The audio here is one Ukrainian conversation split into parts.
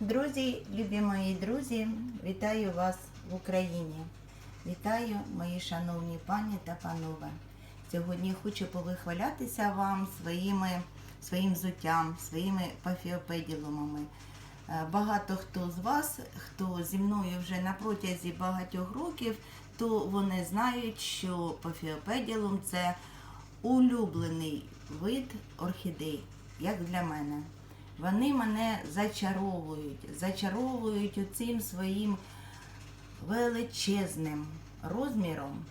Друзі, любі мої друзі, вітаю вас в Україні. Вітаю, мої шановні пані та панове. Сьогодні хочу повихвалятися вам своїми, своїм взуттям, своїми пафіопеділумами. Е, Багато хто з вас, хто зі мною вже на протязі багатьох років, то вони знають, що пафіопеділум це улюблений вид орхідей, як для мене. Вони мене зачаровують, зачаровують оцим своїм величезним розміром,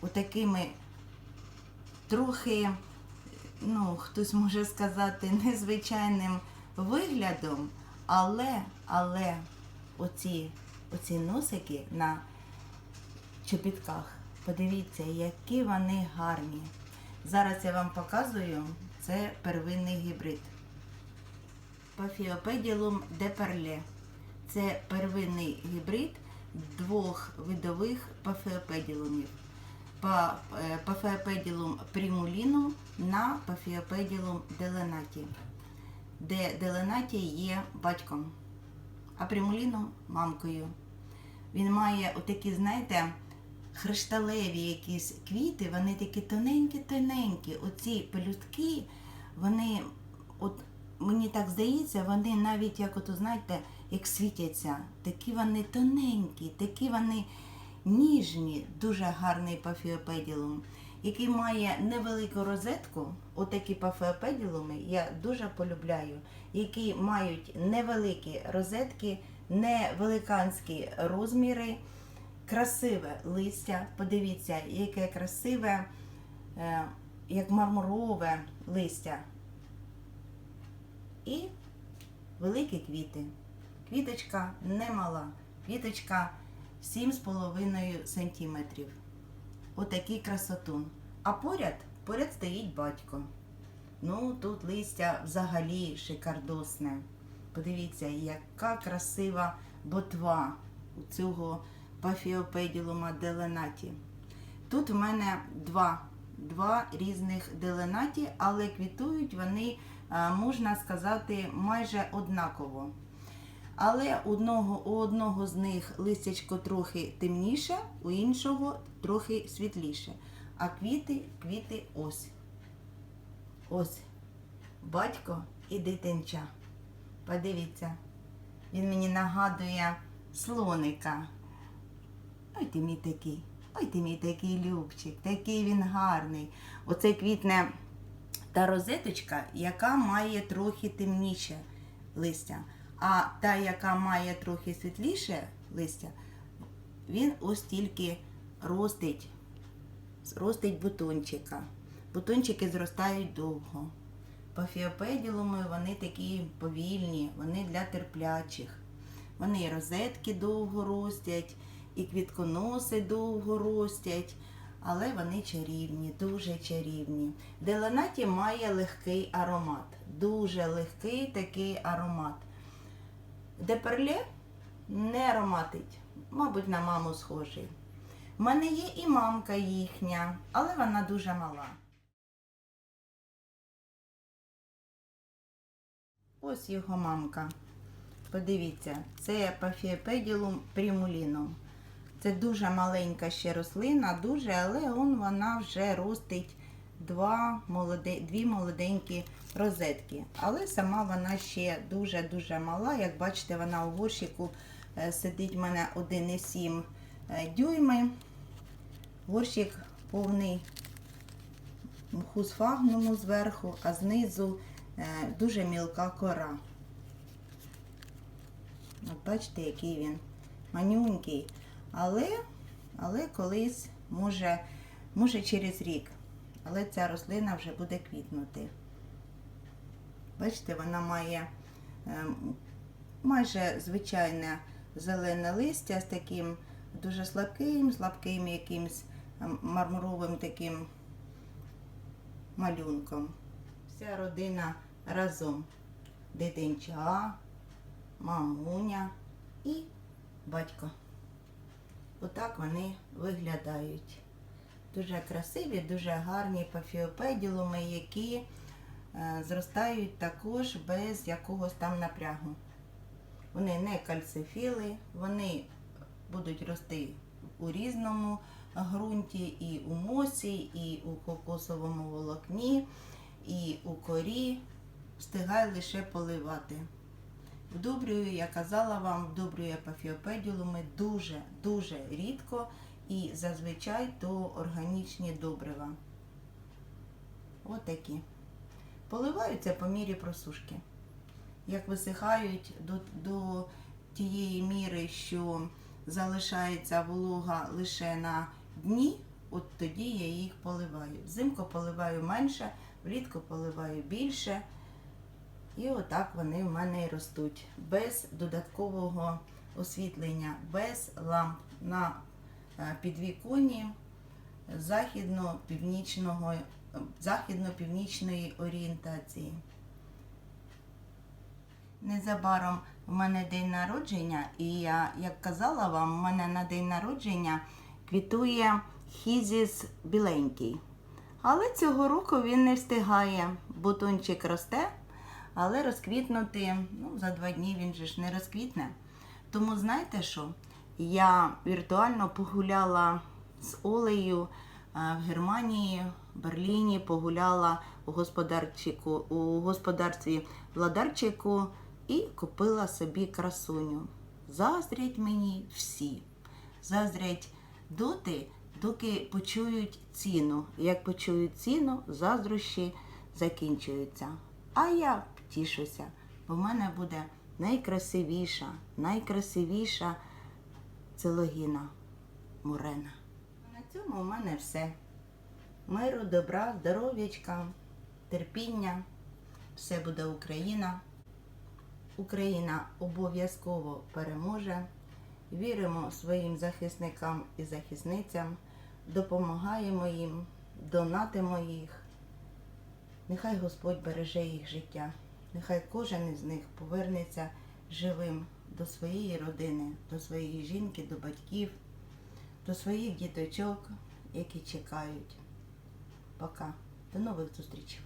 отакими трохи, ну, хтось може сказати, незвичайним виглядом, але, але оці, оці носики на чобітках, подивіться, які вони гарні. Зараз я вам показую, це первинний гібрид. Пафіопеділум де перле. Це первинний гібрид двох видових пафіопеділумів. Па- е, примулінум на пафіопеділум деленаті, де деленаті є батьком, а примулінум мамкою. Він має отакі, знаєте, хришталеві якісь квіти, вони такі тоненькі-тоненькі. Оці пелюстки, вони, от мені так здається, вони навіть як от, знаєте, як світяться. Такі вони тоненькі, такі вони ніжні, дуже гарний пафіопеділум, який має невелику розетку. Отакі пафіопеділуми я дуже полюбляю, які мають невеликі розетки, невеликанські розміри красиве листя. Подивіться, яке красиве, е, як мармурове листя. І великі квіти. Квіточка немала. Квіточка 7,5 см. Отакий красотун. А поряд, поряд стоїть батько. Ну, тут листя взагалі шикардосне. Подивіться, яка красива ботва у цього пафіопеділума деленаті. Тут в мене два, два різних деленаті, але квітують вони, можна сказати, майже однаково. Але одного, у одного з них листячко трохи темніше, у іншого трохи світліше. А квіти, квіти ось. Ось. Батько і дитинча. Подивіться. Він мені нагадує слоника. Ой ти мій такий, ой ти мій такий любчик, такий він гарний. Оце квітне та розеточка, яка має трохи темніше листя. А та, яка має трохи світліше листя, він ось тільки ростить, ростить бутончика. Бутончики зростають довго. Пафіопеділуми вони такі повільні, вони для терплячих. Вони розетки довго ростять, і квітконоси довго ростять, але вони чарівні, дуже чарівні. Деланаті має легкий аромат, дуже легкий такий аромат. Деперле не ароматить, мабуть, на маму схожий. У мене є і мамка їхня, але вона дуже мала. Ось його мамка. Подивіться, це пафіопеділум примулінум. Це дуже маленька ще рослина, дуже, але он вона вже ростить два молоде, дві молоденькі розетки. Але сама вона ще дуже-дуже мала. Як бачите, вона у горщику е, сидить в мене 1,7 е, дюйми. Горщик повний мху сфагнуму зверху, а знизу е, дуже мілка кора. От бачите, який він манюнький. Але, але колись, може, може через рік. Але ця рослина вже буде квітнути. Бачите, вона має ем, майже звичайне зелене листя з таким дуже слабким, слабким якимсь ем, мармуровим таким малюнком. Вся родина разом. Дитинча, мамуня і батько. Отак вони виглядають. Дуже красиві, дуже гарні пафіопеділуми, які е, зростають також без якогось там напрягу. Вони не кальцифіли, вони будуть рости у різному ґрунті, і у мосі, і у кокосовому волокні, і у корі. Встигай лише поливати. Вдобрюю, я казала вам, вдобрюю ми дуже-дуже рідко і зазвичай то органічні добрива. Отакі. Поливаються по мірі просушки. Як висихають до, до тієї міри, що залишається волога лише на дні, от тоді я їх поливаю. Взимку поливаю менше, влітку поливаю більше. І отак вони в мене і ростуть. Без додаткового освітлення, без ламп на е, підвіконні західно-північного, е, західно-північної орієнтації. Незабаром в мене день народження, і я, як казала вам, в мене на день народження квітує хізіс біленький. Але цього року він не встигає. Бутончик росте, але розквітнути ну, за два дні він же ж не розквітне. Тому знаєте що? Я віртуально погуляла з Олею е, в Германії, Берліні, погуляла у господарчику, у господарстві Владарчику і купила собі красуню. Заздрять мені всі. Заздрять доти, доки почують ціну. Як почують ціну, заздрощі закінчуються. А я тішуся, бо в мене буде найкрасивіша, найкрасивіша целогіна Мурена. На цьому у мене все. Миру, добра, здоров'ячка, терпіння. Все буде Україна. Україна обов'язково переможе. Віримо своїм захисникам і захисницям, допомагаємо їм, донатимо їх. Нехай Господь береже їх життя. Нехай кожен із них повернеться живим до своєї родини, до своєї жінки, до батьків, до своїх діточок, які чекають. Пока. До нових зустрічей.